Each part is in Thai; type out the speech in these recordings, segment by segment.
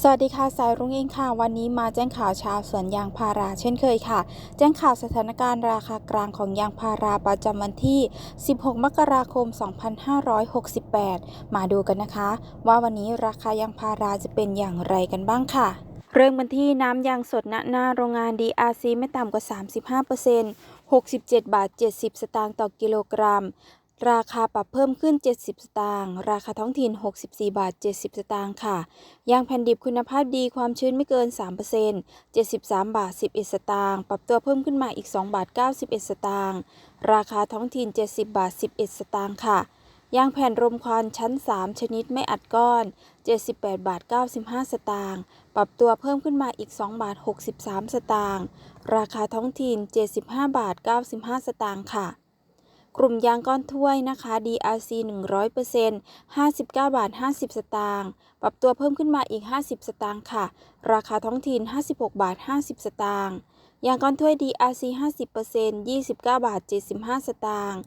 สวัสดีค่ะ สายรุ้งเองค่ะ วันนี้มาแจ้งข่าวชาวสวนยางพาราเช่นเคยค่ะ แจ้งข่าวสถานการณ์ราคากลางของยางพาราประจำวันที่ 16 มกราคม 2568 มาดูกันนะคะ ว่าวันนี้ราคายางพาราจะเป็นอย่างไรกันบ้างค่ะ เริ่มกันที่น้ำยางสดณหน้าโรงงาน DRC ไม่ต่ำกว่า 35% 67 บาท 70 สตางค์ต่อกิโลกรัม ราคาปรับเพิ่มขึ้น 70 สตางค์ ราคาท้องถิ่น 64 บาท 70 สตางค์ค่ะ ยางแผ่นดิบคุณภาพดีความชื้นไม่เกิน 3% 73 บาท 11 สตางค์ ปรับตัวเพิ่มขึ้นมาอีก 2 บาท 91 สตางค์ ราคาท้องถิ่น 70 บาท 11 สตางค์ค่ะ ยางแผ่นรมควันชั้น 3 ชนิดไม่อัดก้อน 78 บาท 95 สตางค์ ปรับตัวเพิ่มขึ้นมาอีก 2 บาท 63 สตางค์ ราคาท้องถิ่น 75 บาท 95 สตางค์ค่ะ กลุ่มยางก้อนถ้วยนะคะ DRC 100% 59 บาท 50 สตางค์ ปรับตัวเพิ่มขึ้นมาอีก 50 สตางค์ค่ะ ราคาท้องถิ่น 56 บาท 50 สตางค์ยางก้อนถ้วย DRC 50% 29 บาท 75 สตางค์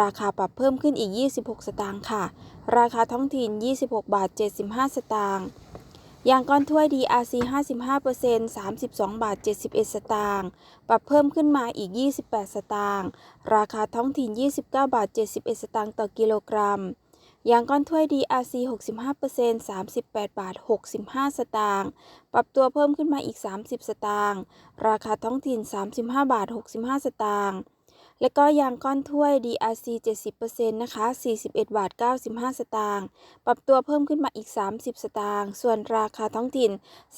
ราคาปรับเพิ่มขึ้นอีก 26 สตางค์ค่ะ ราคาท้องถิ่น 26 บาท 75 สตางค์ ยางก้อนถ้วย DRC 55% 32 บาท 71 สตางค์ ปรับเพิ่มขึ้นมาอีก 28 สตางค์ ราคาท้องถิ่น 29 บาท 71 สตางค์ต่อกิโลกรัม ยางก้อนถ้วย DRC 65% 38 บาท 65 สตางค์ ปรับตัวเพิ่มขึ้นมาอีก 30 สตางค์ ราคาท้องถิ่น 35 บาท 65 สตางค์ และก็ยางก้อนถ้วย DRC 70%นะคะ 41 บาท 95 สตางค์ ปรับตัวเพิ่มขึ้นมาอีก 30 สตางค์ ส่วนราคาท้องถิ่น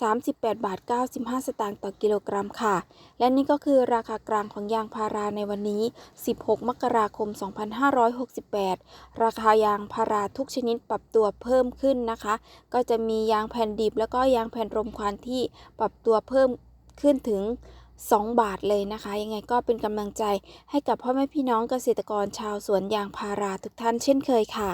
38 บาท 95 สตางค์ต่อกิโลกรัมค่ะ และนี่ก็คือราคากลางของยางพาราในวันนี้ 16 มกราคม 2568 ราคายางพาราทุกชนิดปรับตัวเพิ่มขึ้นนะคะ ก็จะมียางแผ่นดิบแล้วก็ยางแผ่นรมควันที่ปรับตัวเพิ่มขึ้นถึง 2 บาทเลยนะคะ ยังไงก็เป็นกำลังใจให้กับพ่อแม่พี่น้องเกษตรกรชาวสวนยางพาราทุกท่านเช่นเคยค่ะ